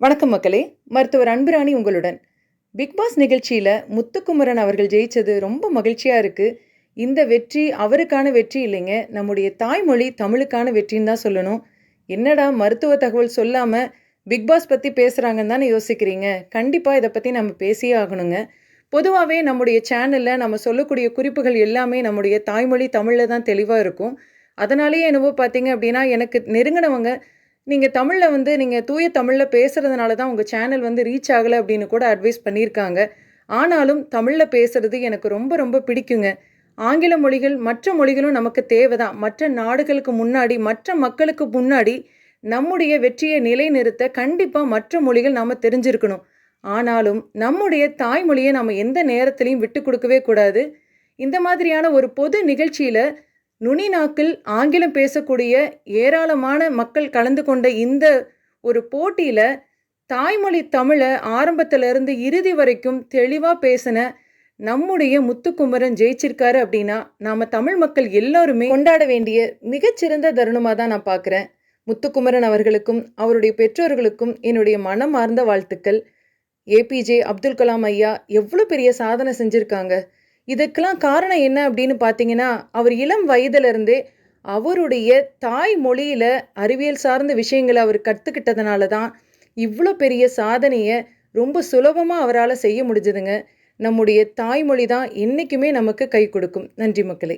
வணக்கம் மக்களே மருத்துவர் அன்புராணி உங்களுடன். பிக் பாஸ் நிகழ்ச்சியில் முத்துக்குமரன் அவர்கள் ஜெயிச்சது ரொம்ப மகிழ்ச்சியாக இருக்குது இந்த வெற்றி அவருக்கான வெற்றி இல்லைங்க நம்முடைய தாய்மொழி தமிழுக்கான வெற்றின்னு தான் சொல்லணும். என்னடா மருத்துவ தகவல் சொல்லாமல் பிக்பாஸ் பற்றி பேசுகிறாங்கன்னு தானே யோசிக்கிறீங்க? கண்டிப்பாக இதை பற்றி நம்ம பேசியே ஆகணுங்க. பொதுவாகவே நம்முடைய சேனலில் நம்ம சொல்லக்கூடிய குறிப்புகள் எல்லாமே நம்முடைய தாய்மொழி தமிழில் தான் தெளிவாக இருக்கும். அதனாலேயே என்னவோ பார்த்தீங்க அப்படின்னா எனக்கு நெருங்கினவங்க நீங்கள் தமிழில் வந்து நீங்கள் தூய தமிழில் பேசுகிறதுனால தான் உங்கள் சேனல் வந்து ரீச் ஆகலை அப்படின்னு கூட அட்வைஸ் பண்ணியிருக்காங்க. ஆனாலும் தமிழில் பேசுகிறது எனக்கு ரொம்ப ரொம்ப பிடிக்குங்க. ஆங்கில மொழிகள் மற்ற மொழிகளும் நமக்கு தேவை தான் மற்ற நாடுகளுக்கு முன்னாடி மற்ற மக்களுக்கு முன்னாடி நம்முடைய வெற்றியை நிலைநிறுத்த கண்டிப்பாக மற்ற மொழிகள் நாம் தெரிஞ்சிருக்கணும். ஆனாலும் நம்முடைய தாய்மொழியை நம்ம எந்த நேரத்துலையும் விட்டு கொடுக்கவே கூடாது. இந்த மாதிரியான ஒரு பொது நிகழ்ச்சியில் நுனி நாக்கில் ஆங்கிலம் பேசக்கூடிய ஏராளமான மக்கள் கலந்து கொண்ட இந்த ஒரு போட்டியில் தாய்மொழி தமிழை ஆரம்பத்திலிருந்து இறுதி வரைக்கும் தெளிவாக பேசின நம்முடைய முத்துக்குமரன் ஜெயிச்சிருக்காரு அப்படின்னா நாம் தமிழ் மக்கள் எல்லோருமே கொண்டாட வேண்டிய மிகச்சிறந்த தருணமாக தான் நான் பார்க்குறேன் முத்துக்குமரன் அவர்களுக்கும் அவருடைய பெற்றோர்களுக்கும் என்னுடைய மனமார்ந்த வாழ்த்துக்கள். ஏபிஜே அப்துல் கலாம் ஐயா எவ்வளோ பெரிய சாதனை செஞ்சுருக்காங்க. இதுக்கெல்லாம் காரணம் என்ன அப்படின்னு பார்த்தீங்கன்னா அவர் இளம் வயதிலிருந்தே அவருடைய தாய் மொழியில் அறிவியல் சார்ந்த விஷயங்களை அவர் கற்றுக்கிட்டதுனால தான் இவ்வளோ பெரிய சாதனையை ரொம்ப சுலபமாக அவரால் செய்ய முடிஞ்சதுங்க. நம்முடைய தாய்மொழி தான் என்றைக்குமே நமக்கு கை கொடுக்கும். நன்றி மக்களே.